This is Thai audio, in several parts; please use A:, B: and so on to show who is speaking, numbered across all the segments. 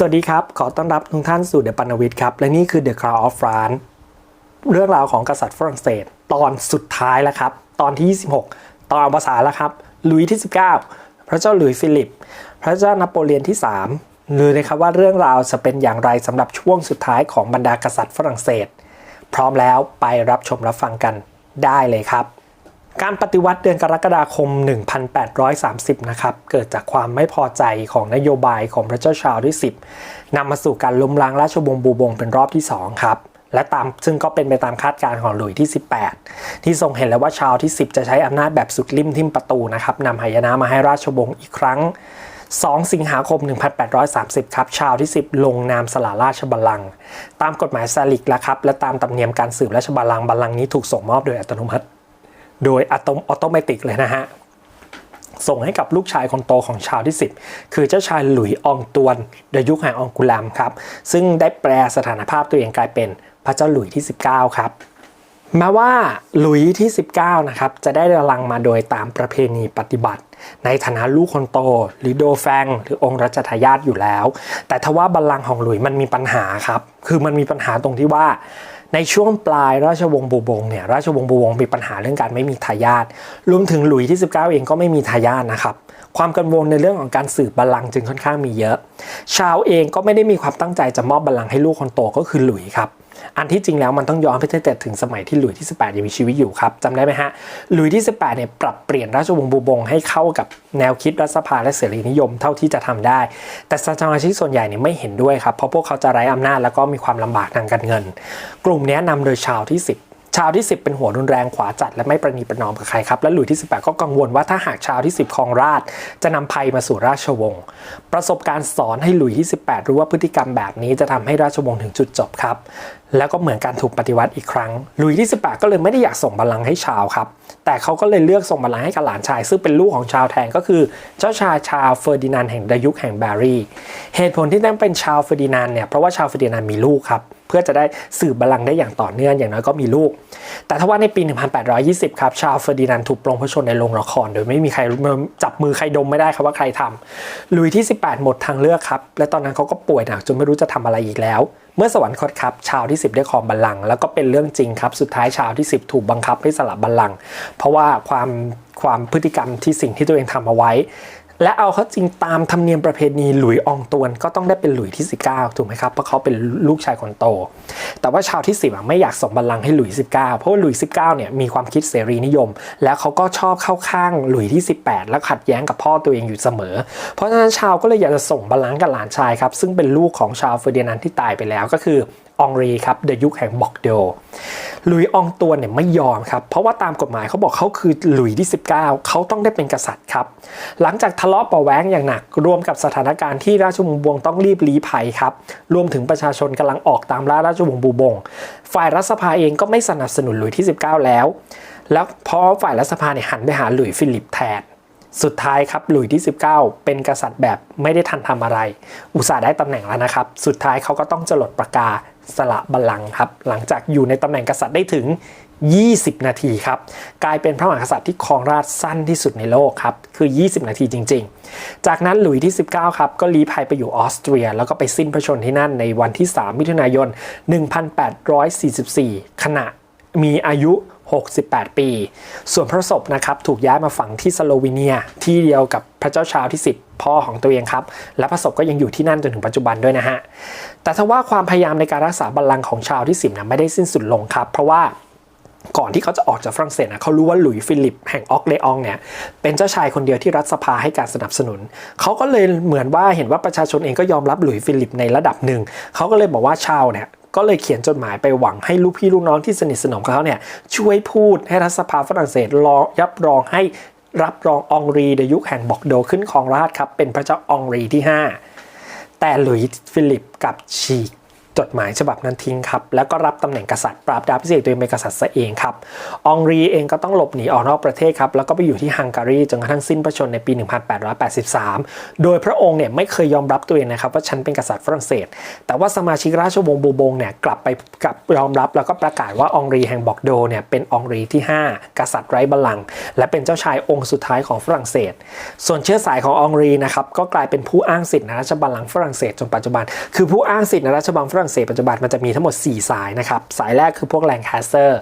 A: สวัสดีครับ ขอต้อนรับทุกท่านสู่เดอะปานวิทครับ และนี่คือ The Crown of France เรื่องราวของกษัตริย์ฝรั่งเศส ตอนสุดท้ายแล้วครับ ตอนที่ 26 ตอนอวสานแล้วครับ ลุยที่ 19 พระเจ้าหลุยฟิลิป พระเจ้านโปเลียนที่3ลือเลยครับว่าเรื่องราวจะเป็นอย่างไรสำหรับช่วงสุดท้ายของบรรดากษัตริย์ฝรั่งเศส พร้อมแล้วไปรับชมรับฟังกันได้เลยครับ การปฏิวัติเดือนกรกฎาคม 1830 นะครับ เกิดจากความไม่พอใจของนโยบายของพระเจ้าชาร์ลที่ 10นำมาสู่การล้มล้างราชวงศ์บูบงเป็นรอบที่ 2 ครับ และตามซึ่งก็เป็นไปตามคาดการณ์ของหลุยที่ 18 ที่ทรงเห็นแล้วว่าชาร์ลที่ 10 จะใช้อำนาจแบบสุดริมทิมประตูนะครับนำหายนะมาให้ราชวงศ์อีกครั้ง 2 สิงหาคม 1830 ครับ ชาวที่ 10 ลงนามสละราชบัลลังก์ตามกฎหมายซาลิกแล้วครับ และตามตำเนียมการสืบราชบัลลังก์บัลลังก์นี้ถูกส่งมอบโดยอัตโนมัติ โดยอัตโนอโตเมติกเลยนะฮะ ส่งให้กับลูกชายคนโตของชาวที่ 10 คือเจ้าชายหลุยอองตวนโดยยุคแห่งอองกุลามครับ ซึ่งได้แปลสถานภาพตัวเองกลายเป็นพระเจ้าหลุยส์ที่ 19 ครับแม้ว่าหลุยส์ที่ 19 นะครับ จะได้รลังมาโดยตามประเพณีปฏิบัติ ในฐานะลูกคนโต หรือโดแฟง หรือองค์รัชทายาทอยู่แล้ว แต่ทว่าบัลลังก์ของหลุยมันมีปัญหาครับ คือมันมีปัญหาตรงที่ว่า ในช่วงปลายราชวงศ์บูบงเนี่ยราชวงศ์บูบงมีปัญหาเรื่องการไม่มีทายาทรวมถึงหลุยที่ 19 เองก็ไม่มีทายาทนะครับความกังวลในเรื่องของการสืบบัลลังก์จึงค่อนข้างมีเยอะ ชาวเองก็ไม่ได้มีความตั้งใจจะมอบบัลลังก์ให้ลูกคนโตก็คือหลุยครับ อันที่จริงแล้วมันต้องย้อนไปตั้งแต่ถึงสมัยที่หลุยที่ 18 ยังมีชีวิตอยู่ครับจำได้ไหมฮะหลุยที่ 18 เนี่ยปรับเปลี่ยนราชวงศ์บูบงให้เข้ากับแนวคิดรัฐสภาและเสรีนิยมเท่าที่จะทำได้ แต่สมาชิกส่วนใหญ่เนี่ยไม่เห็นด้วยครับเพราะพวกเขาจะไร้อำนาจแล้วก็มีความลำบากทางการเงิน กลุ่มนี้นำโดยชาวที่ 10 ชาวที่ 10 เป็นหัวรุนแรงขวาจัดและไม่ประนีประนอมกับใครครับ และหลุยที่ 18 ก็กังวลว่าถ้าหากชาวที่ 10ครองราชจะนำภัยมาสู่ราชวงศ์ประสบการณ์สอนให้หลุยที่ 18 รู้ว่าพฤติกรรมแบบนี้จะทำให้ราชวงศ์ถึงจุดจบครับ แล้วก็เหมือนการถูกปฏิวัติอีกครั้งหลุยที่ 18 ก็เลยไม่ได้อยากส่งบัลลังก์ให้ชาวครับ แต่เขาก็เลยเลือกส่งบัลลังก์ให้กับหลานชาย ซึ่งเป็นลูกของชาวแทนก็คือ เจ้าชายชาวเฟอร์ดินานแห่งดยุคแห่งแบรี่เหตุผลที่ต้องเป็นชาวเฟอร์ดินานเนี่ยเพราะว่าชาวเฟอร์ดินานมีลูกครับ เพื่อจะได้สืบบัลลังก์ได้อย่างต่อเนื่องอย่างน้อยก็มีลูก แต่ถ้าว่าในปี 1820 ครับ ชาวเฟอร์ดินานด์ถูกปลงพระชนในโรงละคร โดยไม่มีใครจับมือใครดมไม่ได้ครับว่าใครทำลุยที่ 18 หมดทางเลือกครับ และตอนนั้นเขาก็ป่วยหนักจนไม่รู้จะทำอะไรอีกแล้วเมื่อสวรรคตครับชาวที่ 10 ได้ครองบัลลังก์แล้วก็เป็นเรื่องจริงครับ สุดท้ายชาวที่ 10 ถูกบังคับให้สละบัลลังก์เพราะว่าความความพฤติกรรมที่สิ่งที่ตัวเองทำเอาไว้ และเอาเขาจริงตามธรรมเนียมประเพณีหลุยอองตวนก็ต้องได้เป็นหลุยที่ 19 ถูกไหมครับ เพราะเขาเป็นลูกชายคนโต แต่ว่าชาวที่ 10ไม่อยากส่งบัลลังก์ให้หลุย 19 เพราะว่าหลุย 19 เนี่ยมีความคิดเสรีนิยม แล้วเขาก็ชอบเข้าข้างหลุยที่ 18 แล้วขัดแย้งกับพ่อตัวเองอยู่เสมอ เพราะฉะนั้นชาวก็เลยอยากจะส่งบัลลังก์กับหลานชายครับซึ่งเป็นลูกของชาวเฟอร์ดินานด์ที่ตายไปแล้วก็คือ องรีครับเดยุคแห่งบอกเดลลุยอองตวนเนี่ยไม่ยอมครับ เพราะว่าตามกฎหมายเขาบอกเขาคือหลุยที่ 19 เขาต้องได้เป็นกษัตริย์ครับ หลังจากทะเลาะเบาะแว้งอย่างหนัก รวมกับสถานการณ์ที่ราชวงศ์บวงต้องรีบลี้ภัยครับ รวมถึงประชาชนกำลังออกตามล่าราชวงศ์บูบง ฝ่ายรัฐสภาเองก็ไม่สนับสนุนหลุยที่ 19 แล้ว แล้วเพราะฝ่ายรัฐสภาเนี่ยหันไปหาหลุยฟิลิปแทนสุดท้ายครับหลุยที่ 19 เป็นกษัตริย์แบบไม่ได้ทันทำอะไร อุตส่าห์ได้ตำแหน่งแล้วนะครับ สุดท้ายเขาก็ต้องจลดประกา สละบัลลังก์ครับหลังจากอยู่ในตำแหน่งกษัตริย์ได้ถึง 20 นาทีครับกลายเป็นพระมหากษัตริย์ที่ครองราชย์สั้นที่สุดในโลกครับคือ 20 นาทีจริง ๆ จากนั้นหลุยที่ 19 ครับก็ลี้ภัยไปอยู่ออสเตรีย แล้วก็ไปสิ้นพระชนม์ที่นั่นในวันที่ 3 มิถุนายน 1844 ขณะมีอายุ 68 ปี ส่วนพระศพนะครับถูกย้ายมาฝังที่สโลวีเนีย ที่เดียวกับพระเจ้าชาวที่ 10 พ่อของตัวเองครับ และพระศพก็ยังอยู่ที่นั่นจนถึงปัจจุบันด้วยนะฮะ แต่ถ้าว่าความพยายามในการรักษาบัลลังก์ของชาวที่ 10นะไม่ได้สิ้นสุดลงครับ เพราะว่าก่อนที่เขาจะออกจากฝรั่งเศสนะเขารู้ว่าหลุยส์ฟิลิปแห่งออกเลองเนี่ยเป็นเจ้าชายคนเดียวที่รัฐสภาให้การสนับสนุน เขาก็เลยเหมือนว่าเห็นว่าประชาชนเองก็ยอมรับหลุยส์ฟิลิปในระดับหนึ่ง เขาก็เลยบอกว่าชาวเนี่ย ก็เลยเขียนจดหมายไปหวังให้ลูกพี่ลูกน้องที่สนิทสนมเขาเนี่ยช่วยพูดให้รัฐสภาฝรั่งเศสรอยับรองให้รับรององรีในยุคแห่งบอกโดขึ้นครองราชครับเป็นพระเจ้าองรีที่ 5 แต่หลุยส์ฟิลิปกับฉีก จดหมายฉบับนั้นทิ้งครับ แล้วก็รับตำแหน่งกษัตริย์ปราบดาพิเศษตัวเองเป็นกษัตริย์ซะเองครับ องรีเองก็ต้องหลบหนีออกนอกประเทศครับ แล้วก็ไปอยู่ที่ฮังการีจนกระทั่งสิ้นพระชนในปี 1883 โดยพระองค์เนี่ยไม่เคยยอมรับตัวเองนะครับว่าฉันเป็นกษัตริย์ฝรั่งเศส แต่ว่าสมาชิกราชวงศ์บูบงเนี่ยกลับไปกลับยอมรับแล้วก็ประกาศว่าองรีแห่งบอกโดเนี่ยเป็นองรีที่ 5 กษัตริย์ไร้บัลลังก์และเป็นเจ้าชายองค์สุดท้ายของฝรั่งเศส ส่วนเชื้อสายขององรีนะครับก็กลายเป็นผู้อ้างสิทธิในราชบัลลังก์ฝรั่งเศสจนปัจจุบัน คือผู้อ้างสิทธิในราชบัลลังก์ฝรั่งเศสปัจจุบันมันจะมีทั้งหมด 4 สายนะครับ สายแรกคือพวกแลงคาสเซอร์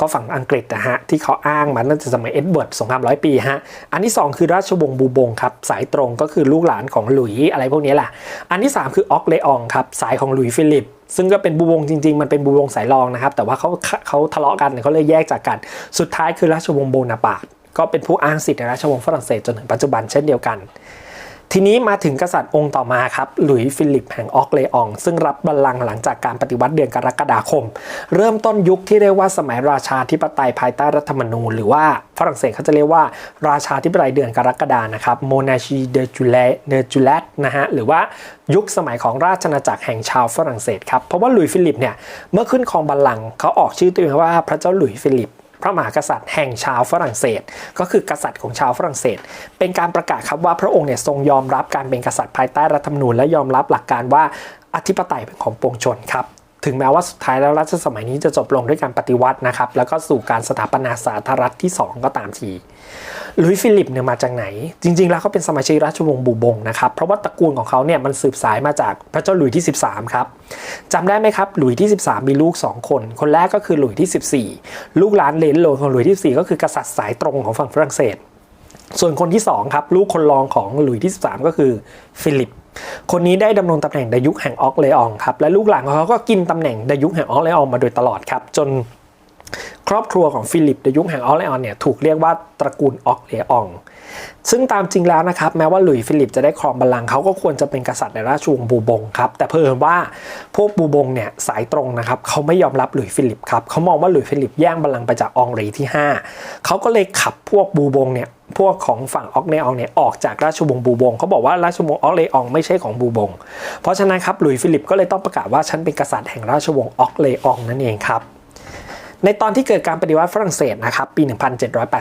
A: ก็ฝั่งอังกฤษนะฮะที่เขาอ้างมาตั้งแต่สมัยเอ็ดเวิร์ดสงครามร้อยปีฮะอันที่ 2 คือราชวงศ์บูบงครับสายตรงก็คือลูกหลานของหลุยส์อะไรพวกนี้แหละอันที่ 3 คือออกเลอองครับสายของหลุยส์ฟิลิป ซึ่งก็เป็นบูบงจริง ๆ มันเป็นบูบงสายรองนะครับแต่ว่าเขาเขาทะเลาะกันเขาเลยแยกจากกัน สุดท้ายคือราชวงศ์โบนาปาร์ตก็เป็นผู้อ้างสิทธิในราชวงศ์ฝรั่งเศสจนถึงปัจจุบันเช่นเดียวกัน ทีนี้มาถึงกษัตริย์องค์ต่อมาครับหลุยส์ฟิลิปแห่งออกเลออง ซึ่งรับบัลลังก์หลังจากการปฏิวัติเดือนกรกฎาคม เริ่มต้นยุคที่เรียกว่าสมัยราชาธิปไตยภายใต้รัฐธรรมนูญ หรือว่าฝรั่งเศสเขาจะเรียกว่าราชาธิปไตยเดือนกรกฎานะครับโมนาชีเดจูเลเดจูเลตนะฮะหรือว่ายุคสมัยของราชอาณาจักรแห่งชาวฝรั่งเศสครับเพราะว่าหลุยส์ฟิลิปเนี่ยเมื่อขึ้นครองบัลลังก์เขาออกชื่อตัวเองว่าพระเจ้าหลุยส์ฟิลิป พระมหากษัตริย์แห่งชาวฝรั่งเศส ก็คือกษัตริย์ของชาวฝรั่งเศส เป็นการประกาศครับว่าพระองค์เนี่ยทรงยอมรับการเป็นกษัตริย์ภายใต้รัฐธรรมนูญและยอมรับหลักการว่าอธิปไตยเป็นของปวงชนครับ ถึงแม้ว่าสุดท้ายแล้วรัชสมัยนี้จะจบลงด้วยการปฏิวัตินะครับ แล้วก็สู่การสถาปนาสาธารณรัฐที่ 2 ก็ตามทีลุยส์ฟิลิปเนี่ยมาจากไหน จริง ๆ แล้วเขาเป็นสมาชิกราชวงศ์บูบงนะครับ เพราะว่าตระกูลของเขาเนี่ยมันสืบสายมาจากพระเจ้าหลุยส์ที่ 13 ครับจำได้ไหมครับ หลุยส์ที่ 13 มีลูก 2 คน คนแรกก็คือหลุยส์ที่ 14 ลูกหลานเลนโลนของหลุยส์ที่ 4 ก็คือกษัตริย์สายตรงของฝั่งฝรั่งเศส ส่วนคนที่ 2 ครับ ลูกคนรองของหลุยส์ที่ 13 ก็คือฟิลิป คนนี้ได้ดำรงตำแหน่งดายุคแห่งออกเลอองครับ และลูกหลานของเขาก็กินตำแหน่งดายุคแห่งออกเลอองมาโดยตลอดครับ จนครอบครัวของฟิลิปดายุคแห่งออกเลอองเนี่ยถูกเรียกว่าตระกูลออกเลออง ซึ่งตามจริงแล้วนะครับ แม้ว่าหลุยส์ฟิลิปจะได้ครองบัลลังก์เขาก็ควรจะเป็นกษัตริย์ในราชวงศ์บูบงครับ แต่เพิ่มว่าพวกบูบงเนี่ยสายตรงนะครับเขาไม่ยอมรับหลุยส์ฟิลิปครับเขามองว่าหลุยส์ฟิลิปแย่งบัลลังก์ไปจากอองรีที่ 5เขาก็เลยขับพวกบูบงเนี่ย พวกของฝั่งออกเลอองเนี่ยออกจากราชวงศ์บูบงเขาบอกว่าราชวงศ์ออกเลอองไม่ใช่ของบูบง เพราะฉะนั้นครับหลุยส์ฟิลิปก็เลยต้องประกาศว่าฉันเป็นกษัตริย์แห่งราชวงศ์ออกเลอองนั่นเองครับในตอนที่เกิดการปฏิวัติฝรั่งเศสนะครับปี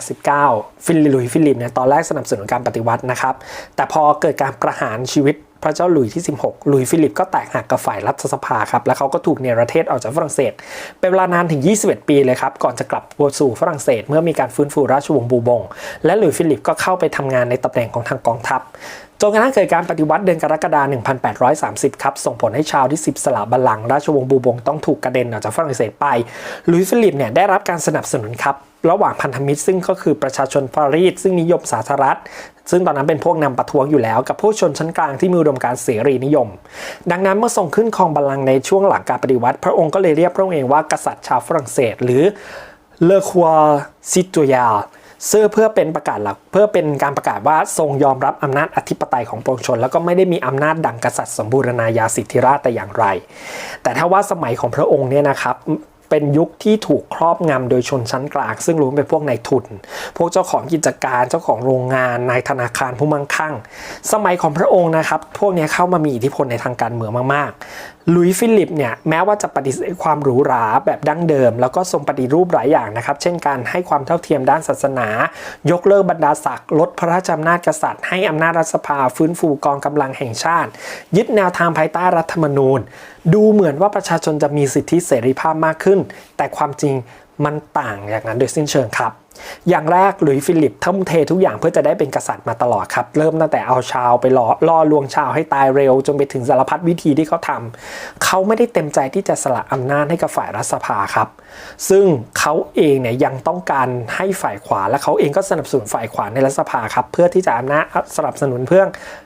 A: 1789 ฟิลิลุยส์ฟิลิปเนี่ยตอนแรกสนับสนุนการปฏิวัตินะครับ แต่พอเกิดการประหารชีวิต พระเจ้าหลุยที่ 16 หลุยฟิลิปก็แตกหักกับฝ่ายรัฐสภาครับ แล้วเขาก็ถูกเนรเทศออกจากฝรั่งเศส เป็นเวลานานถึง 21 ปีเลยครับ ก่อนจะกลับสู่ฝรั่งเศส เมื่อมีการฟื้นฟูราชวงศ์บูบง และหลุยฟิลิปก็เข้าไปทำงานในตำแหน่งของทางกองทัพ จนกระทั่งเกิดการปฏิวัติเดือนกรกฎาคม 1830 ครับ ส่งผลให้ชาวที่สิบสละบัลลังก์ราชวงศ์บูบงต้องถูกกระเด็นออกจากฝรั่งเศสไป ลุยส์ฟิลิปเนี่ยได้รับการสนับสนุนครับระหว่างพันธมิตรซึ่งก็คือประชาชนปารีสซึ่งนิยมสาธารณรัฐ ซึ่งตอนนั้นเป็นพวกนำประท้วงอยู่แล้ว กับผู้ชนชั้นกลางที่มีอุดมการเสรีนิยม ดังนั้นเมื่อทรงขึ้นครองบัลลังก์ในช่วงหลังการปฏิวัติ พระองค์ก็เลยเรียกพระองค์เองว่ากษัตริย์ชาวฝรั่งเศส หรือเลอควาซิตยา ซึ่งเพื่อเป็นประกาศหลักเพื่อเป็นการประกาศว่าทรงยอมรับอำนาจอธิปไตยของปวงชน แล้วก็ไม่ได้มีอำนาจดังกษัตริย์สมบูรณาญาสิทธิราชแต่อย่างไร แต่ถ้าว่าสมัยของพระองค์เนี่ยนะครับเป็นยุคที่ถูกครอบงำโดยชนชั้นกลาง ซึ่งรวมเป็นพวกนายทุน พวกเจ้าของกิจการเจ้าของโรงงานนายธนาคารผู้มั่งคั่ง สมัยของพระองค์นะครับ พวกนี้เข้ามามีอิทธิพลในทางการเมืองมากลุยฟิลิปเนี่ยแม้ว่าจะปฏิเสธความหรูหราแบบดั้งเดิม แล้วก็ทรงปฏิรูปหลายอย่างนะครับ เช่นการให้ความเท่าเทียมด้านศาสนา ยกเลิกบรรดาศักดิ์ลดพระราชอำนาจกษัตริย์ให้อำนาจรัฐสภาฟื้นฟูกองกำลังแห่งชาติ ยึดแนวทางภายใต้รัฐธรรมนูญ ดูเหมือนว่าประชาชนจะมีสิทธิเสรีภาพมากขึ้น แต่ความจริงมันต่างอย่างนั้นโดยสิ้นเชิงครับ อย่างแรกหลุยส์ฟิลิปทุ่มเททุกอย่างเพื่อจะได้เป็นกษัตริย์มาตลอดครับ เริ่มตั้งแต่เอาชาวไปล่อล่อลวงชาวให้ตายเร็ว จนไปถึงสารพัดวิธีที่เขาทำเขาไม่ได้เต็มใจที่จะสละอำนาจให้กับฝ่ายรัฐสภาครับ ซึ่งเขาเองเนี่ยยังต้องการให้ฝ่ายขวาและเขาเองก็สนับสนุนฝ่ายขวาในรัฐสภาครับเพื่อที่จะอำนาจสนับสนุนเพื่อ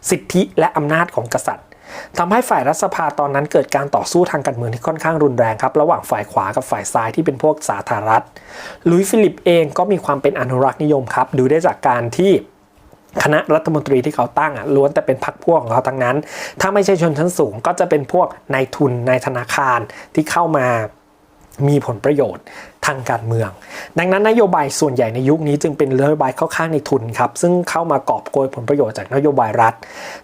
A: สิทธิและอำนาจของกษัตริย์ ทำให้ฝ่ายรัฐสภาตอนนั้นเกิดการต่อสู้ทางการเมืองที่ค่อนข้างรุนแรงครับ ระหว่างฝ่ายขวากับฝ่ายซ้ายที่เป็นพวกสาธารณรัฐลุยฟิลิปเองก็มีความเป็นอนุรักษ์นิยมครับ ดูได้จากการที่คณะรัฐมนตรีที่เขาตั้งอะล้วนแต่เป็นพรรคพวกของเขาทั้งนั้น ถ้าไม่ใช่ชนชั้นสูงก็จะเป็นพวกนายทุนนายธนาคารที่เข้ามา มีผลประโยชน์ทางการเมือง ดังนั้นนโยบายส่วนใหญ่ในยุคนี้จึงเป็นนโยบายเข้าข้างในทุนครับ ซึ่งเข้ามากอบโกยผลประโยชน์จากนโยบายรัฐ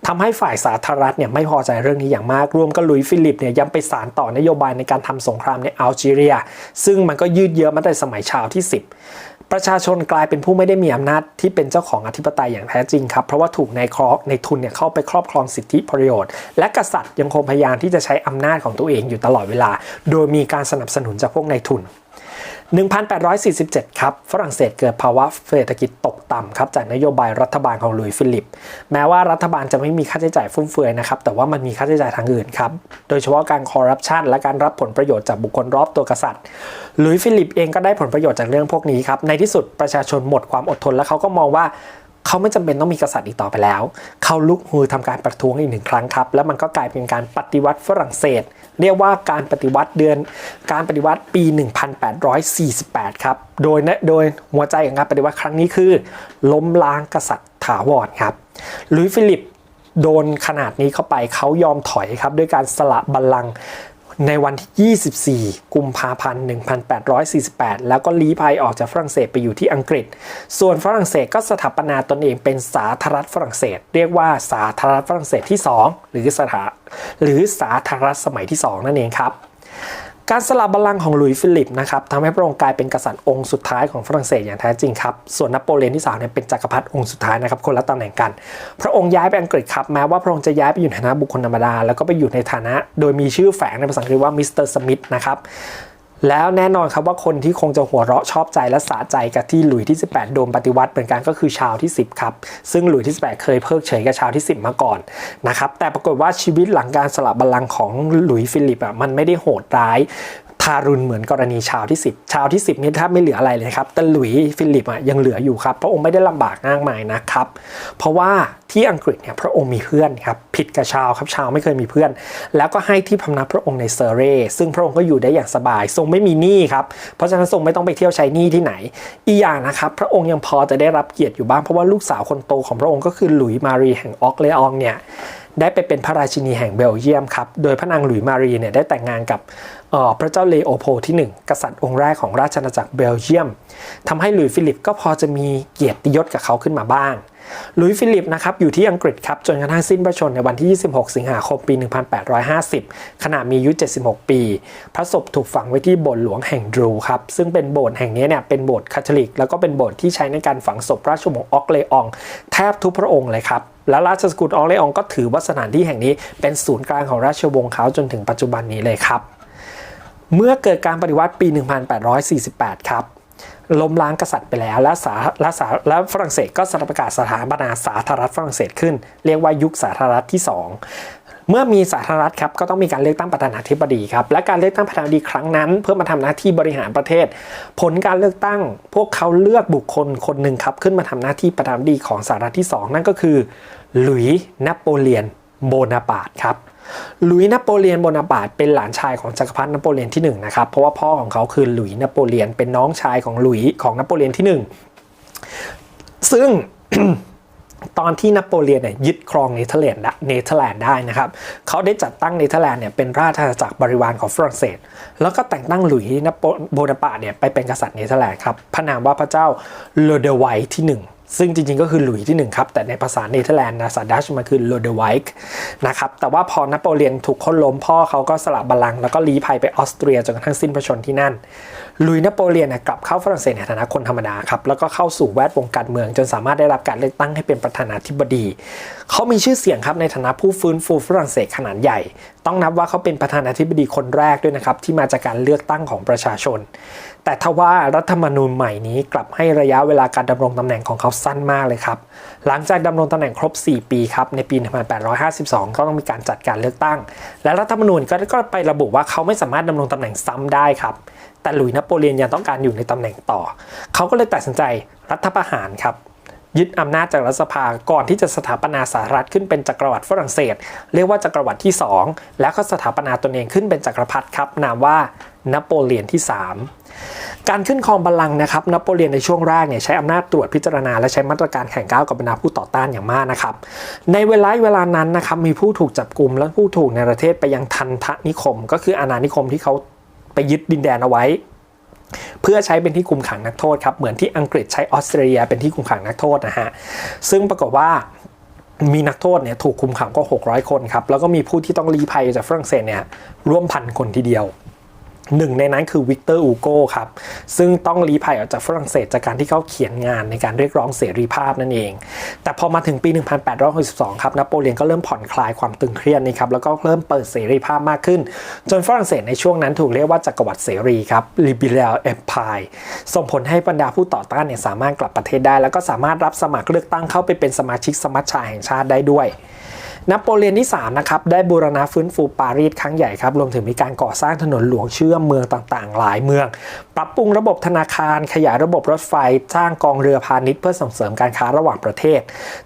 A: ทำให้ฝ่ายสาธารณรัฐเนี่ยไม่พอใจเรื่องนี้อย่างมากรวมกับลุยฟิลิปเนี่ยยังไปสารต่อนโยบายในการทำสงครามในอัลจีเรีย ซึ่งมันก็ยืดเยื้อมาแต่สมัยชาวที่ 10 ประชาชนกลายเป็นผู้ไม่ได้มีอำนาจที่เป็นเจ้าของอธิปไตยอย่างแท้จริงครับ เพราะว่าถูกในครอในทุนเนี่ยเข้าไปครอบครองสิทธิประโยชน์ และกษัตริย์ยังคงพยายามที่จะใช้อำนาจของตัวเองอยู่ตลอดเวลา โดยมีการสนับสนุนจากพวกในทุน 1847 ครับ ฝรั่งเศสเกิดภาวะเศรษฐกิจตกต่ำครับ จากนโยบายรัฐบาลของหลุยส์ฟิลิป แม้ว่ารัฐบาลจะไม่มีค่าใช้จ่ายฟุ่มเฟือยนะครับ แต่ว่ามันมีค่าใช้จ่ายทางอื่นครับ โดยเฉพาะการคอร์รัปชันและการรับผลประโยชน์จากบุคคลรอบตัวกษัตริย์หลุยส์ฟิลิปเองก็ได้ผลประโยชน์จากเรื่องพวกนี้ครับ ในที่สุดประชาชนหมดความอดทนและเขาก็มองว่า เขาไม่จำเป็นต้องมีกษัตริย์อีกต่อไปแล้ว เขาลุกฮือทำการประท้วงอีกหนึ่งครั้งครับ แล้วมันก็กลายเป็นการปฏิวัติฝรั่งเศส เรียกว่าการปฏิวัติเดือน การปฏิวัติปี 1848 ครับ โดยนะโดยหัวใจของการปฏิวัติครั้งนี้คือ ล้มล้างกษัตริย์ถาวรครับ ลุยฟิลิปโดนขนาดนี้เข้าไปเขายอมถอยครับด้วยการสละบัลลังก์ ในวันที่ 24 กุมภาพันธ์ 1848 แล้วก็ลี้ภัยออกจากฝรั่งเศสไปอยู่ที่อังกฤษ ส่วนฝรั่งเศสก็สถาปนาตนเองเป็นสาธารณรัฐฝรั่งเศส เรียกว่าสาธารณรัฐฝรั่งเศสที่ 2 หรือสถาหรือสาธารณรัฐสมัยที่ 2 นั่นเองครับ การสละบัลลังก์ของหลุยส์ฟิลิปนะครับทำให้พระองค์กลายเป็นกษัตริย์องค์สุดท้ายของฝรั่งเศสอย่างแท้จริงครับ ส่วนนโปเลียนที่3เนี่ยเป็นจักรพรรดิองค์สุดท้ายนะครับคนละตำแหน่งกัน พระองค์ย้ายไปอังกฤษครับแม้ว่าพระองค์จะย้ายไปอยู่ในฐานะบุคคลธรรมดา แล้วก็ไปอยู่ในฐานะ โดยมีชื่อแฝงในภาษาอังกฤษว่ามิสเตอร์สมิธนะครับ แล้วแน่นอนครับว่าคนที่คงจะหัวเราะชอบใจและสะใจกับที่หลุยที่ 18 โดนปฏิวัติเหมือนกันก็คือชาวที่ 10 ครับ ซึ่งหลุยที่ 18 เคยเพิกเฉยกับชาวที่ 10 มาก่อนนะครับแต่ปรากฏว่าชีวิตหลังการสละบัลลังก์ของหลุยฟิลิปอะมันไม่ได้โหดร้าย ทารุณเหมือนกรณีชาวที่ 10 ชาวที่ 10 นี่แทบไม่เหลืออะไรเลยครับแต่หลุยส์ฟิลิปอะยังเหลืออยู่ครับพระองค์ไม่ได้ลำบากมากมายนะครับ เพราะว่าที่อังกฤษเนี่ยพระองค์มีเพื่อนครับผิดกับชาวครับชาวไม่เคยมีเพื่อน แล้วก็ให้ที่พำนักพระองค์ในเซเรซึ่งพระองค์ก็อยู่ได้อย่างสบาย ทรงไม่มีหนี้ครับเพราะฉะนั้นทรงไม่ต้องไปเที่ยวใช้หนี้ที่ไหน อีกอย่างนะครับพระองค์ยังพอจะได้รับเกียรติอยู่บ้างเพราะว่าลูกสาวคนโตของพระองค์ก็คือหลุยส์มารีแห่งออกเลอองเนี่ย ได้ไปเป็นพระราชินีแห่งเบลเยียมครับ โดยพระนางหลุยส์มารีเนี่ยได้แต่งงานกับออพระเจ้าเลโอโพลที่ 1 กษัตริย์องค์แรกของราชอาณาจักรเบลเยียมทำให้หลุยส์ฟิลิปก็พอจะมีเกียรติยศกับเขาขึ้นมาบ้าง ลุยส์ฟิลิปนะครับอยู่ที่อังกฤษครับจนกระทั่งสิ้นพระชนในวันที่ 26 สิงหาคมปี 1850 ขณะมีอายุ 76 ปี พระศพถูกฝังไว้ที่โบสถ์หลวงแห่งดรูครับซึ่งเป็นโบสถ์แห่งนี้เนี่ยเป็นโบสถ์คาทอลิก แล้วก็เป็นโบสถ์ที่ใช้ในการฝังศพราชวงศ์ออกเลออง แทบทุกพระองค์เลยครับและราชสกุลออกเลอองก็ถือว่าสถานที่แห่งนี้เป็นศูนย์กลางของราชวงศ์เขาจนถึงปัจจุบันนี้เลยครับเมื่อเกิดการปฏิวัติปี 1848 ครับ ล้มล้างกษัตริย์ไปแล้ว และสาและสาและฝรั่งเศสก็ประกาศสถาปนาสาธารณรัฐฝรั่งเศสขึ้น เรียกว่ายุคสาธารณรัฐที่ 2เมื่อมีสาธารณรัฐครับก็ต้องมีการเลือกตั้งประธานาธิบดีครับและการเลือกตั้งประธานาธิบดีครั้งนั้น เพื่อมาทำหน้าที่บริหารประเทศ ผลการเลือกตั้ง พวกเขาเลือกบุคคลคนหนึ่งครับขึ้นมาทำหน้าที่ประธานาธิบดีของสหรัฐที่ 2 นั่นก็คือ หลุยส์นโปเลียนโบนาปาร์ตครับ ลุยส์นโปเลียนโบนาปาร์ตเป็นหลานชายของจักรพรรดินโปเลียนที่1นะครับเพราะว่าพ่อของเขาคือหลุยส์นโปเลียนเป็นน้องชายของหลุยส์ของนโปเลียนที่ 1 ซึ่งตอนที่นโปเลียนเนี่ยยึดครองเนเธอร์แลนด์ได้เนเธอร์แลนด์ได้นะครับ เขาได้จัดตั้งเนเธอร์แลนด์เนี่ยเป็นราชอาณาจักรบริวารของฝรั่งเศส แล้วก็แต่งตั้งหลุยส์นโปโบนาปาร์ตเนี่ยไปเป็นกษัตริย์เนเธอร์แลนด์ครับ พระนามว่าพระเจ้าโลเดไวที่ 1 ซึ่งจริง ๆ ก็คือหลุยที่1ครับ แต่ในภาษาเนเธอร์แลนด์นะภาษาดัชมันคือโลเดไวค์นะครับ แต่ว่าพอนโปเลียนถูกค้นล้มพ่อเขาก็สละบัลลังก์แล้วก็ลี้ภัยไปออสเตรียจนกระทั่งสิ้นพระชนที่นั่น ลุยนโปเลียนกลับเข้าฝรั่งเศสในฐานะคนธรรมดาครับแล้วก็เข้าสู่แวดวงการเมือง จนสามารถได้รับการเลือกตั้งให้เป็นประธานาธิบดี เขามีชื่อเสียงครับในฐานะผู้ฟื้นฟูฝรั่งเศสขนาดใหญ่ ต้องนับว่าเขาเป็นประธานาธิบดีคนแรกด้วยนะครับที่มาจากการเลือกตั้งของประชาชน แต่ทว่ารัฐธรรมนูญใหม่นี้กลับให้ระยะเวลาการดำรงตำแหน่งของเขาสั้นมากเลยครับหลังจากดำรงตำแหน่งครบ 4 ปีครับในปี 1852 ก็ต้องมีการจัดการเลือกตั้ง และรัฐธรรมนูญก็ก็ไประบุว่าเขาไม่สามารถดำรงตำแหน่งซ้ำได้ครับ แต่หลุยส์นโปเลียนยังต้องการอยู่ในตำแหน่งต่อ เขาก็เลยตัดสินใจรัฐประหารครับ ยึดอำนาจจากรัฐสภาก่อนที่จะสถาปนาสหรัฐขึ้นเป็นจักรวรรดิฝรั่งเศส เรียกว่าจักรวรรดิที่ 2 แล้วก็สถาปนาตนเองขึ้นเป็นจักรพรรดิครับ นามว่านโปเลียนที่ 3 การขึ้นครองบัลลังก์นะครับนโปเลียนในช่วงแรกเนี่ยใช้อำนาจตรวจพิจารณาและใช้มาตรการแข่งก้าวกับบรรดาผู้ต่อต้านอย่างมากนะครับ ในเวลาเวลานั้นนะครับมีผู้ถูกจับกลุ่มและผู้ถูกในประเทศไปยังทันทนิคม ก็คืออาณานิคมที่เขา ไปยึดดินแดนเอาไว้ เพื่อใช้เป็นที่คุมขังนักโทษครับเหมือนที่อังกฤษใช้ออสเตรเลียเป็นที่คุมขังนักโทษนะฮะซึ่งปรากฏว่ามีนักโทษเนี่ยถูกคุมขังก็ 600 คนครับแล้วก็มีผู้ที่ต้องลี้ภัยจากฝรั่งเศสเนี่ยร่วมพันคนทีเดียว หนึ่งในนั้นคือวิกเตอร์อูโกครับ ซึ่งต้องลี้ภัยออกจากฝรั่งเศสจากการที่เขาเขียนงานในการเรียกร้องเสรีภาพนั่นเอง แต่พอมาถึงปี 1862 ครับนโปเลียนก็เริ่มผ่อนคลายความตึงเครียดนี่ครับแล้วก็เริ่มเปิดเสรีภาพมากขึ้น จนฝรั่งเศสในช่วงนั้นถูกเรียกว่าจักรวรรดิเสรีครับ Liberal Empire ส่งผลให้บรรดาผู้ต่อต้านเนี่ยสามารถกลับประเทศได้ แล้วก็สามารถรับสมัครเลือกตั้งเข้าไปเป็นสมาชิกสมัชชาแห่งชาติได้ด้วย นโปเลียนที่3นะครับได้บูรณะฟื้นฟูปารีสครั้งใหญ่ครับรวมถึงมีการก่อสร้างถนนหลวงเชื่อมเมืองต่างๆ หลายเมือง ปรับปรุงระบบธนาคาร ขยายระบบรถไฟสร้างกองเรือพาณิชย์เพื่อส่งเสริมการค้าระหว่างประเทศ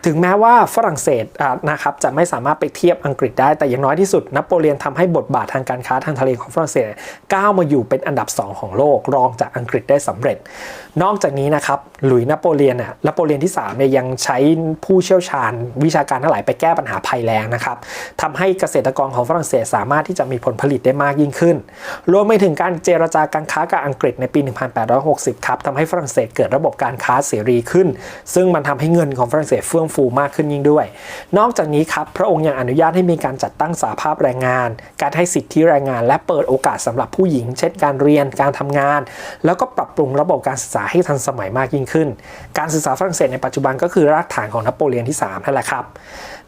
A: ถึงแม้ว่าฝรั่งเศสนะครับจะไม่สามารถไปเทียบอังกฤษได้แต่อย่างน้อยที่สุดนโปเลียนทำให้บทบาททางการค้าทางทะเลของฝรั่งเศสก้าวมาอยู่เป็นอันดับ 2 ของโลกรองจากอังกฤษได้สำเร็จ นอกจากนี้นะครับหลุยส์นโปเลียนน่ะนโปเลียนที่3เนี่ยยังใช้ผู้เชี่ยวชาญวิชาการทั้งหลายไปแก้ปัญหาภัยแล้งนะครับทำให้เกษตรกรของฝรั่งเศสสามารถที่จะมีผลผลิตได้มากยิ่งขึ้น รวมไปถึงการเจรจาการค้ากับอังกฤษในปี 1860 ครับทำให้ฝรั่งเศสเกิดระบบการค้าเสรีขึ้น ซึ่งมันทำให้เงินของฝรั่งเศสเฟื่องฟูมากขึ้นยิ่งด้วย นอกจากนี้ครับพระองค์ยังอนุญาตให้มีการจัดตั้งสาภาพแรงงาน การให้สิทธิแรงงาน และเปิดโอกาสสำหรับผู้หญิง เช่นการเรียนการทำงาน แล้วก็ปรับปรุงระบบการศึกษาให้ทันสมัยมากยิ่งขึ้น การศึกษาฝรั่งเศสในปัจจุบันก็คือรากฐานของนโปเลียนที่ 3 นั่นแหละครับ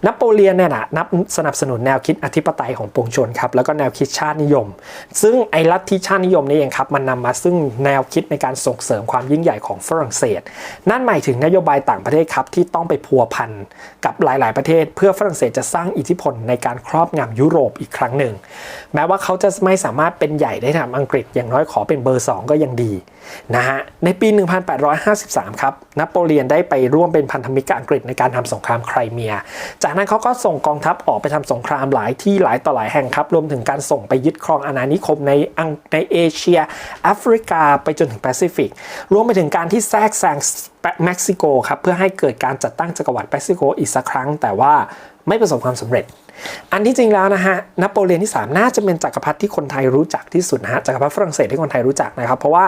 A: นโปเลียนเนี่ยนะนับสนับสนุนแนวคิดอธิปไตยของปวงชนครับแล้วก็แนวคิดชาตินิยม ซึ่งไอ้ลัทธิชาตินิยมนี่เองครับมันนำมาซึ่งแนวคิดในการส่งเสริมความยิ่งใหญ่ของฝรั่งเศส นั่นหมายถึงนโยบายต่างประเทศครับที่ต้องไปพัวพันกับหลาย ๆประเทศ เพื่อฝรั่งเศสจะสร้างอิทธิพลในการครอบงำยุโรปอีกครั้งหนึ่ง แม้ว่าเขาจะไม่สามารถเป็นใหญ่ได้ทางอังกฤษอย่างน้อยขอเป็นเบอร์ 2 ก็ยังดีนะฮะในปี 1853 ครับนโปเลียนได้ไปร่วมเป็นพันธมิตรกับอังกฤษในการทำสงครามไครเมียจากนั้นเขาก็ส่งกองทัพออกไปทำสงครามหลายที่หลายต่อหลายแห่งครับ รวมถึงการส่งไปยึดครองอาณานิคมในอังในเอเชียแอฟริกาไปจนถึงแปซิฟิก รวมไปถึงการที่แทรกแซงเม็กซิโกครับเพื่อให้เกิดการจัดตั้งจักรวรรดิเม็กซิโกอีกสักครั้ง แต่ว่าไม่ประสบความสำเร็จ อันที่จริงแล้วนะฮะนโปเลียนที่ 3 น่าจะเป็นจักรพรรดิที่คนไทยรู้จักที่สุดนะฮะจักรพรรดิฝรั่งเศสที่คนไทยรู้จักนะครับ เพราะว่า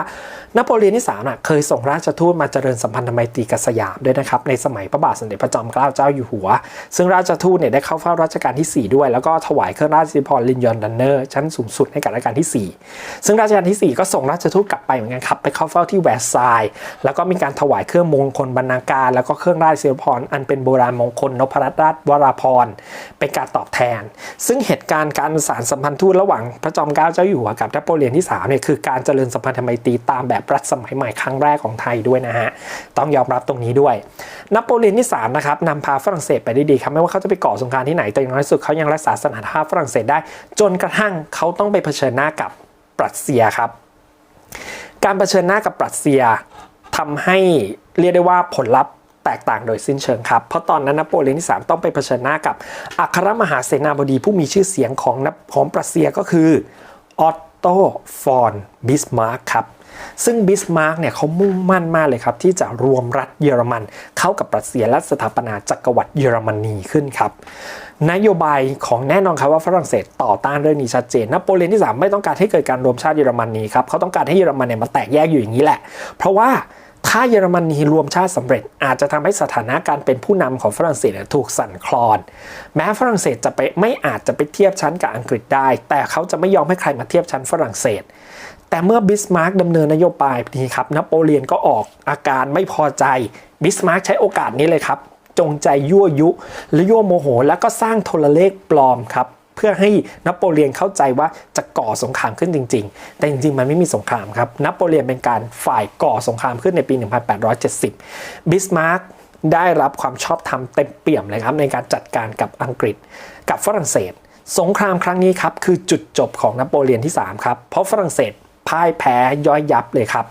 A: นโปเลียนที่3น่ะเคยส่งราชทูตมาเจริญสัมพันธไมตรีกับสยามด้วยนะครับในสมัยพระบาทสมเด็จพระจอมเกล้าเจ้าอยู่หัว ซึ่งราชทูตเนี่ยได้เข้าเฝ้ารัชกาลที่ 4 ด้วย แล้วก็ถวายเครื่องราชนิพนธ์ลินยอนดันเนอร์ชั้นสูงสุดให้กับรัชกาลที่ 4 ซึ่งรัชกาลที่ 4 ก็ส่งราชทูตกลับไปเหมือนกันครับไปเข้าเฝ้าที่แวร์ซายน์แล้วก็มีการถวายเครื่องมงคลบรรณาการ แล้วก็เครื่องราชนิพนธ์อันเป็นโบราณมงคลนพรัตนราชวราพรเป็นการตอบแทน ซึ่งเหตุการณ์การสารสัมพันธ์ทูตระหว่างพระจอมเกล้าเจ้าอยู่หัวกับนโปเลียนที่3เนี่ยคือการเจริญสัมพันธไมตรีตามแบบรัชสมัยใหม่ครั้งแรกของไทยด้วยนะฮะต้องยอมรับตรงนี้ด้วยนโปเลียนที่3นะครับนำพาฝรั่งเศสไปได้ดีครับไม่ว่าเขาจะไปก่อสงครามที่ไหนแต่อย่างน้อยสุดเขายังรักษาสถานภาพฝรั่งเศสได้ จนกระทั่งเขาต้องไปเผชิญหน้ากับปรัสเซียครับการเผชิญหน้ากับปรัสเซียทำให้เรียกได้ว่าผลลัพธ์ แตกต่างโดยสิ้นเชิงครับ เพราะตอนนั้นนโปเลียนที่ 3 ต้องไปเผชิญหน้ากับ อัครมหาเสนาบดีผู้มีชื่อเสียงของนของปรัสเซียก็คือออตโตฟอนบิสมาร์กครับซึ่งบิสมาร์กเนี่ยเขามุ่งมั่นมากเลยครับ ที่จะรวมรัฐเยอรมัน เข้ากับปรัสเซียและสถาปนาจักรวรรดิเยอรมนีขึ้นครับนโยบายของแน่นอนครับว่าฝรั่งเศสต่อต้านเรื่องนี้ชัดเจนนโปเลียนที่ 3 ไม่ต้องการให้เกิดการรวมชาติเยอรมนีครับเขาต้องการให้เยอรมันเนี่ยมาแตกแยกอยู่อย่างนี้แหละ เพราะว่า ถ้าเยอรมนีรวมชาติสำเร็จ อาจจะทำให้สถานะการเป็นผู้นำของฝรั่งเศสถูกสั่นคลอน แม้ฝรั่งเศสจะไปไม่อาจจะไปเทียบชั้นกับอังกฤษได้ แต่เขาจะไม่ยอมให้ใครมาเทียบชั้นฝรั่งเศส แต่เมื่อบิสมาร์กดำเนินนโยบายนี้ครับนโปเลียนก็ออกอาการไม่พอใจบิสมาร์กใช้โอกาสนี้เลยครับ จงใจยั่วยุและยั่วโมโห แล้วก็สร้างโทรเลขปลอมครับ เพื่อให้นโปเลียนเข้าใจว่าจะก่อสงครามขึ้นจริง ๆ แต่จริง ๆ มันไม่มีสงครามครับนโปเลียนเป็นการฝ่ายก่อสงครามขึ้นในปี 1870 บิสมาร์กได้รับความชอบธรรมเต็มเปี่ยมเลยครับในการจัดการกับอังกฤษกับฝรั่งเศส สงครามครั้งนี้ครับคือจุดจบของนโปเลียนที่3ครับเพราะฝรั่งเศส พ่ายแพ้ย่อยยับเลยครับ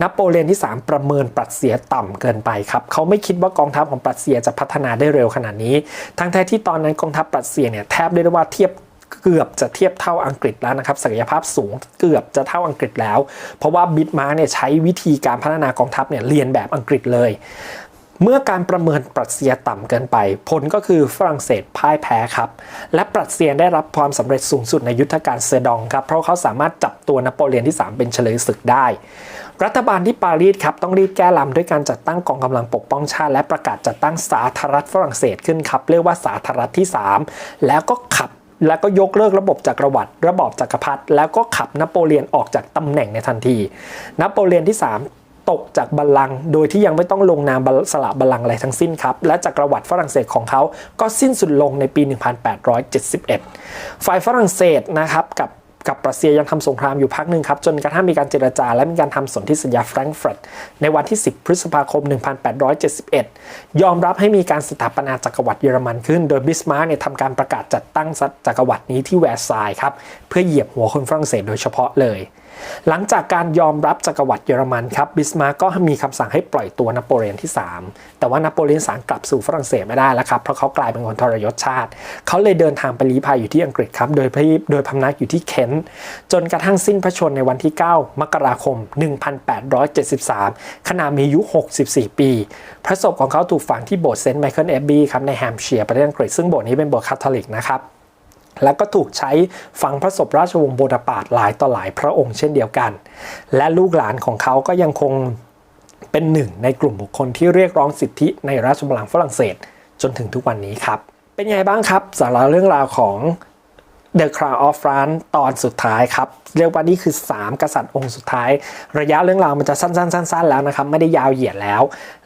A: นโปเลียนที่ 3 ประเมินปรัสเซียต่ำเกินไปครับเขาไม่คิดว่ากองทัพของปรัสเซียจะพัฒนาได้เร็วขนาดนี้ ทั้งแท้ที่ตอนนั้นกองทัพปรัสเซียเนี่ยแทบได้ว่าเทียบเกือบจะเทียบเท่าอังกฤษแล้วนะครับศักยภาพสูงเกือบจะเท่าอังกฤษแล้ว เพราะว่าบิดมาร์เนี่ยใช้วิธีการพัฒนากองทัพเนี่ยเรียนแบบอังกฤษเลย เมื่อการประเมินปรัชเซียต่ำเกินไป ผลก็คือฝรั่งเศสพ่ายแพ้ครับ และปรัชเซียได้รับความสำเร็จสูงสุดในยุทธการเซดองครับ เพราะเขาสามารถจับตัวนโปเลียนที่ 3 เป็นเฉลยศึกได้ รัฐบาลที่ปารีสครับต้องรีบแก้ลำด้วยการจัดตั้งกองกำลังปกป้องชาติ และประกาศจัดตั้งสาธารณรัฐฝรั่งเศสขึ้นครับเรียกว่าสาธารณรัฐที่ 3 แล้วก็ขับแล้วก็ยกเลิกระบบจักรวรรดิระบอบจักรพรรดิแล้วก็ขับนโปเลียนออกจากตำแหน่งในทันที นโปเลียนที่ 3 ตกจากบัลลังก์โดยที่ยังไม่ต้องลงนามสละบัลลังก์อะไรทั้งสิ้นครับ และจักรวรรดิฝรั่งเศสของเขาก็สิ้นสุดลงในปี 1871 ฝ่ายฝรั่งเศสนะครับกับกับปรัสเซียยังทำสงครามอยู่พักหนึ่งครับ จนกระทั่งมีการเจรจา และมีการทำสนธิสัญญาแฟรงก์เฟิร์ตในวันที่ 10 พฤษภาคม 1871 ยอมรับให้มีการสถาปนาจักรวรรดิเยอรมันขึ้น โดยบิสมาร์กเนี่ยทำการประกาศจัดตั้งจักรวรรดินี้ที่แวร์ซายครับ เพื่อเหยียบหัวคนฝรั่งเศสโดยเฉพาะเลย หลังจากการยอมรับจักรวรรดิเยอรมันครับบิสมาร์กก็มีคำสั่งให้ปล่อยตัวนโปเลียนที่ 3 แต่ว่านโปเลียนสามกลับสู่ฝรั่งเศสไม่ได้แล้วครับเพราะเขากลายเป็นคนทรยศชาติ เขาเลยเดินทางไปลี้ภัยอยู่ที่อังกฤษครับโดยโดยพำนักอยู่ที่เคนต์จนกระทั่งสิ้นพระชนในวันที่ 9 มกราคม 1873 ขณะมีอายุ 64 ปี พระศพของเขาถูกฝังที่โบสถ์เซนต์ไมเคิลแอบบีครับในแฮมป์เชียร์ประเทศอังกฤษซึ่งโบสถ์นี้เป็นโบสถ์คาทอลิกนะครับ แล้วก็ถูกใช้ฝังพระศพราชวงศ์โบนาปาร์ตหลายต่อหลายพระองค์เช่นเดียวกัน และลูกหลานของเขาก็ยังคงเป็นหนึ่งในกลุ่มบุคคลที่เรียกร้องสิทธิในราชบัลลังก์ฝรั่งเศส จนถึงทุกวันนี้ครับ เป็นไงบ้างครับสาระเรื่องราวของ The Crown of France ตอนสุดท้ายครับ เรียกว่านี่คือ 3 กษัตริย์องค์สุดท้าย ระยะเรื่องราวมันจะสั้นๆๆ ๆ แล้วนะครับ ไม่ได้ยาวเหยียดแล้ว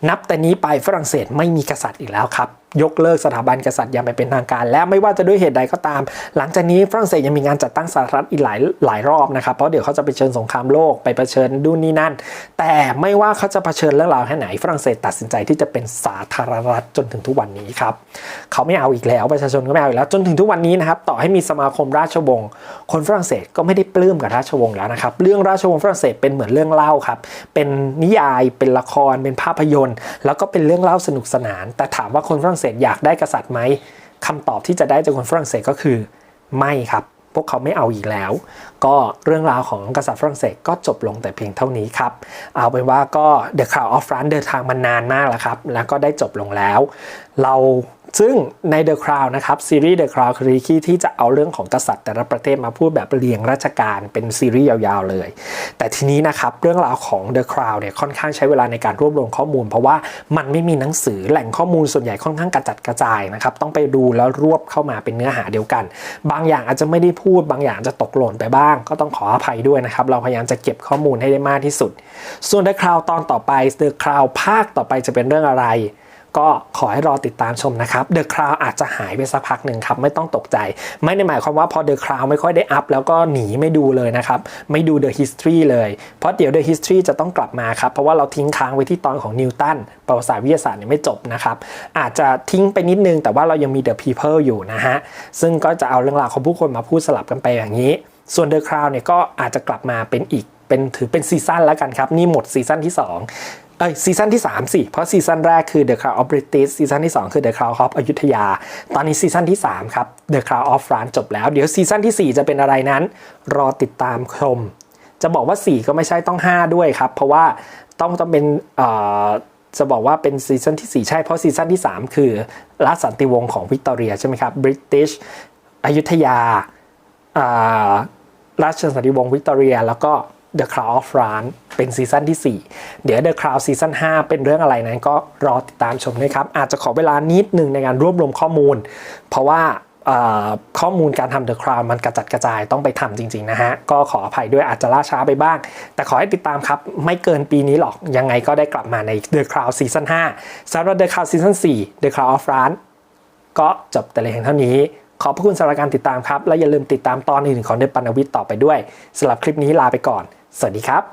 A: นับแต่นี้ไปฝรั่งเศสไม่มีกษัตริย์อีกแล้วครับยกเลิกสถาบันกษัตริย์อย่างเป็นทางการ และไม่ว่าจะด้วยเหตุใดก็ตาม หลังจากนี้ฝรั่งเศสยังมีงานจัดตั้งสหรัฐอีกหลายหลายรอบนะครับ เพราะเดี๋ยวเขาจะไปเชิญสงครามโลกไปเผชิญดูนนี่นั่น แต่ไม่ว่าเขาจะเผชิญเรื่องราวแค่ไหนฝรั่งเศสตัดสินใจที่จะเป็นสาธารณรัฐจนถึงทุกวันนี้ครับเขาไม่เอาอีกแล้วประชาชนก็ไม่เอาอีกแล้วจนถึงทุกวันนี้นะครับต่อให้มีสมาคมราชวงศ์คนฝรั่งเศสก็ไม่ได้ปลื้มกับราชวงศ์แล้วนะครับเรื่องราชวงศ์ฝรั่งเศสเป็นเหมือนเรื่องเล่าครับเป็นนิยายเป็นละครเป็นภาพยนตร์ แล้วก็เป็นเรื่องเล่าสนุกสนาน แต่ถามว่าคนฝรั่งเศสอยากได้กษัตริย์ไหมคำตอบที่จะได้จากคนฝรั่งเศสก็คือไม่ครับ พวกเขาไม่เอาอีกแล้ว ก็เรื่องราวของกษัตริย์ฝรั่งเศสก็จบลงแต่เพียงเท่านี้ครับ เอาเป็นว่าก็ The Crown of France เดินทางมานานมากแล้วครับ แล้วก็ได้จบลงแล้ว เรา ซึ่งใน The Crown นะครับซีรีส์ The Crown คือที่ที่จะเอาเรื่องของกษัตริย์แต่ละประเทศมาพูดแบบเรียงราชการเป็นซีรีส์ยาวๆเลย แต่ทีนี้นะครับเรื่องราวของ The Crown เนี่ยค่อนข้างใช้เวลาในการรวบรวมข้อมูล เพราะว่ามันไม่มีหนังสือแหล่งข้อมูลส่วนใหญ่ค่อนข้างกระจัดกระจายนะครับต้องไปดูแล้วรวบเข้ามาเป็นเนื้อหาเดียวกัน บางอย่างอาจจะไม่ได้พูด บางอย่างจะตกหล่นไปบ้าง ก็ต้องขออภัยด้วยนะครับเราพยายามจะเก็บข้อมูลให้ได้มากที่สุด ส่วน The Crown ตอนต่อไป The Crown ภาคต่อไปจะเป็นเรื่องอะไร ก็ขอให้รอติดตามชมนะครับ The Crown อาจจะหายไปสักพักหนึ่งครับไม่ต้องตกใจ ไม่ได้หมายความว่าพอ The Crown ไม่ค่อยได้อัพแล้วก็หนีไม่ดูเลยนะครับไม่ดู The History เลยเพราะเดี๋ยว The History จะต้องกลับมาครับเพราะว่าเราทิ้งค้างไว้ที่ตอนของนิวตันประวัติศาสตร์วิทยาศาสตร์เนี่ยไม่จบนะครับอาจจะทิ้งไปนิดนึง แต่ว่าเรายังมี The People อยู่นะฮะซึ่งก็จะเอาเรื่องราวของผู้คนมาพูดสลับกันไปอย่างนี้ ส่วน The Crown เนี่ยก็อาจจะกลับมาเป็นอีกเป็นถือเป็นซีซั่นแล้วกันครับ นี่หมดซีซั่นที่ 2 เอ้ยซีซั่นที่ 3 สิ เพราะซีซั่นแรกคือ The Crown of British ซีซั่นที่ 2 คือ The Crown of อยุธยา ตอนนี้ซีซั่นที่ 3 ครับ The Crown of France จบแล้ว เดี๋ยวซีซั่นที่ 4 จะเป็นอะไรนั้น รอติดตามชม จะบอกว่า 4 ก็ไม่ใช่ต้อง 5 ด้วยครับ เพราะว่าต้องต้องเป็นเอ่อจะบอกว่าเป็นซีซั่นที่ 4 ใช่ เพราะซีซั่นที่ 3 คือราชสันติวงศ์ของวิกตอเรียใช่ไหมครับ British อยุธยาอ่าราชสันติวงศ์วิกตอเรีย แล้วก็ The Crown of France เป็นซีซั่นที่ 4 เดี๋ยว The Crown ซีซั่น5 เป็นเรื่องอะไรนั้นก็รอติดตามชมด้วยครับ อาจจะขอเวลานิดหนึ่งในการรวบรวมข้อมูล เพราะว่าข้อมูลการทำ The Crown มันกระจัดกระจายต้องไปทำจริงๆนะฮะ ก็ขออภัยด้วยอาจจะล่าช้าไปบ้าง แต่ขอให้ติดตามครับ ไม่เกินปีนี้หรอก ยังไงก็ได้กลับมาใน The Crown ซีซั่น5สำหรับ The Crown ซีซั่น4 The Crown of France ก็จบแต่เลยเพียงเท่านี้ขอบพระคุณสำหรับการติดตามครับ และอย่าลืมติดตามตอนอื่นของเดปันวิทย์ต่อไปด้วยสำหรับคลิปนี้ลาไปก่อน สวัสดีครับ